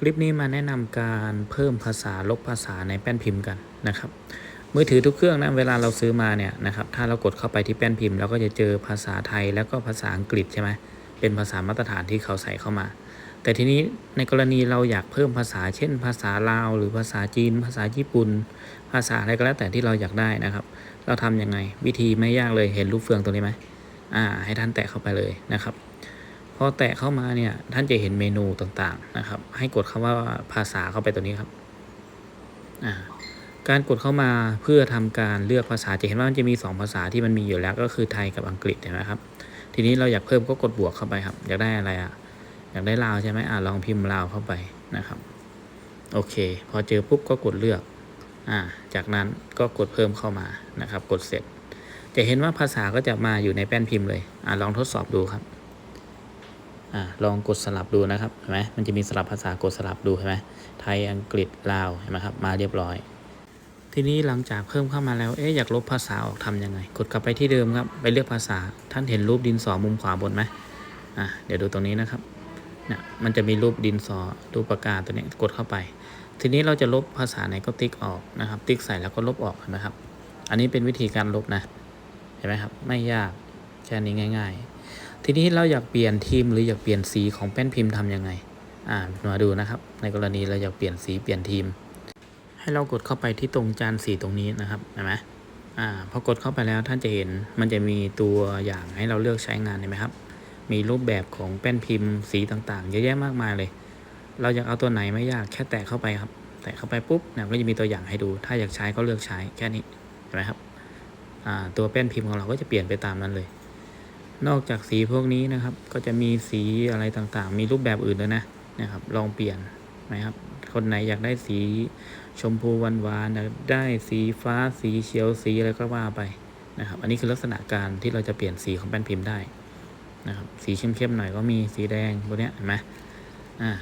คลิปนี้มาแนะนำการเพิ่มภาษาลบภาษาในแป้นพิมพ์กันนะครับมือถือทุกเครื่องนะเวลาเราซื้อมาเนี่ยนะครับถ้าเรากดเข้าไปที่แป้นพิมพ์เราก็จะเจอภาษาไทยแล้วก็ภาษาอังกฤษใช่ไหมเป็นภาษามาตรฐานที่เขาใส่เข้ามา แต่ทีนี้ในกรณีเราอยากเพิ่มภาษาเช่น ภาษาลาว หรือภาษาจีน ภาษาญี่ปุ่น ภาษาอะไรก็แล้วแต่ที่เราอยากได้นะครับ เราทำยังไงวิธีไม่ยากเลยเห็นรูปเฟืองตัวนี้ไหมอ่าให้ท่านแตะเข้าไปเลยนะครับ พอแตะเข้ามาเนี่ยท่านจะเห็นเมนูต่างๆนะครับ ให้กดคำว่าภาษาเข้าไปตัวนี้ครับการกดเข้ามาเพื่อทำการเลือกภาษาจะเห็นว่ามันจะมี 2 ภาษาที่มันมีอยู่แล้วก็คือไทยกับอังกฤษเห็นไหมครับ ทีนี้เราอยากเพิ่มก็กดบวกเข้าไปครับ อยากได้อะไรอะอยากได้ลาวใช่ไหมอ่าลองพิมพ์ลาวเข้าไปนะครับโอเค พอเจอปุ๊บก็กดเลือกอ่าจากนั้นก็กดเพิ่มเข้ามานะครับ กดเสร็จ จะเห็นว่าภาษาก็จะมาอยู่ในแป้นพิมพ์เลยอ่าลองทดสอบดูครับ อ่าลองกดสลับดูนะครับเห็นไหมมันจะมีสลับภาษากดสลับดูเห็นไหมไทยอังกฤษลาวเห็นไหมครับมาเรียบร้อย ทีนี้หลังจากเพิ่มเข้ามาแล้วเอ๊ะอยากลบภาษาออกทำยังไง กดกลับไปที่เดิมครับไปเลือกภาษาท่านเห็นรูปดินสอมุมขวาบนไหมอ่าเดี๋ยวดูตรงนี้นะครับเนี่ยมันจะมีรูปดินสอรูปปากกาตัวนี้กดเข้าไป ทีนี้เราจะลบภาษาไหนก็ติ๊กออกนะครับ ติ๊กใส่แล้วก็ลบออกเห็นไหมครับ อันนี้เป็นวิธีการลบนะเห็นไหมครับ ไม่ยากแค่นี้ง่าย ๆ ทีนี้เราอยากเปลี่ยนทีมหรืออยากเปลี่ยนสีของแป้นพิมพ์ทำยังไง อ่ามาดูนะครับ ในกรณีเราอยากเปลี่ยนสีเปลี่ยนทีม ให้เรากดเข้าไปที่ตรงจานสีตรงนี้นะครับเห็นไหมอ่าพอกดเข้าไปแล้วท่านจะเห็นมันจะมีตัวอย่างให้เราเลือกใช้งานเห็นไหมครับ มีรูปแบบของแป้นพิมพ์สีต่างๆเยอะแยะมากมายเลย เราอยากเอาตัวไหนไม่ยากแค่แตะเข้าไปครับ แตะเข้าไปปุ๊บเนี่ยก็จะมีตัวอย่างให้ดู ถ้าอยากใช้ก็เลือกใช้แค่นี้เห็นไหมครับอ่าตัวแป้นพิมพ์ของเราก็จะเปลี่ยนไปตามนั้นเลย นอกจากสีพวกนี้นะครับ ก็จะมีสีอะไรต่างๆ มีรูปแบบอื่นด้วยนะนะครับ ลองเปลี่ยนนะครับ คนไหนอยากได้สีชมพูหวานๆได้สีฟ้าสีเขียวสีอะไรก็ว่าไปนะครับ อันนี้คือลักษณะการที่เราจะเปลี่ยนสีของแป้นพิมพ์ได้นะครับ สีเข้มๆหน่อยก็มีสีแดงพวกนี้เห็นไหมอ่า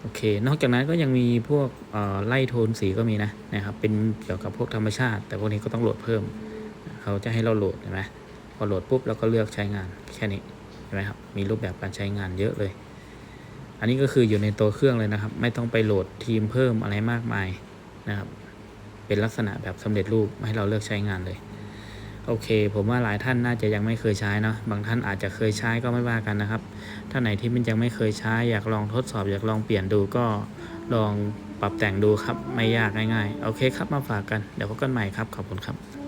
โอเค นอกจากนั้นก็ยังมีพวกเอ่อไล่โทนสีก็มีนะนะครับ เป็นเกี่ยวกับพวกธรรมชาติ แต่พวกนี้ก็ต้องโหลดเพิ่ม เขาจะให้เราโหลดเห็นไหม อโหลดปุ๊บเราก็เลือกใช้งานแค่นี้เห็นไหมครับมีรูปแบบการใช้งานเยอะเลย อันนี้ก็คืออยู่ในตัวเครื่องเลยนะครับ ไม่ต้องไปโหลดทีมเพิ่มอะไรมากมายนะครับ เป็นลักษณะแบบสำเร็จรูปให้เราเลือกใช้งานเลยโอเค ผมว่าหลายท่านน่าจะยังไม่เคยใช้เนาะบางท่านอาจจะเคยใช้ก็ไม่ว่ากันนะครับ ท่านไหนที่มันยังไม่เคยใช้ อยากลองทดสอบอยากลองเปลี่ยนดูก็ลองปรับแต่งดูครับ ไม่ยากง่ายๆ โอเคครับมาฝากกัน เดี๋ยวพบกันใหม่ครับ ขอบคุณครับ